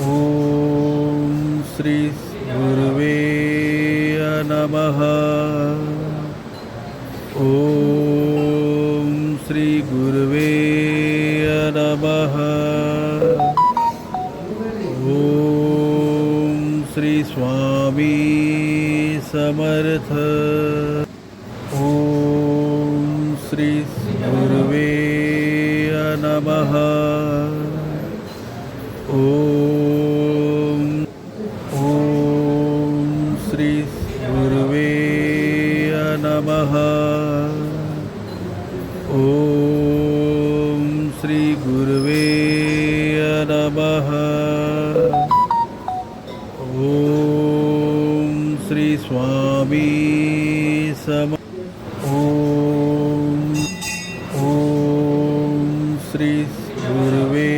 ॐ श्री गुरुवे नमः। ॐ श्री गुरुवे नमः। ॐ श्री स्वामी समर्थ। ॐ श्री गुरुवे नमः। श्री गुरुवे नमः। ॐ श्री गुरुवे नमः। ॐ श्री स्वामी सम ॐ ॐ श्री गुरुवे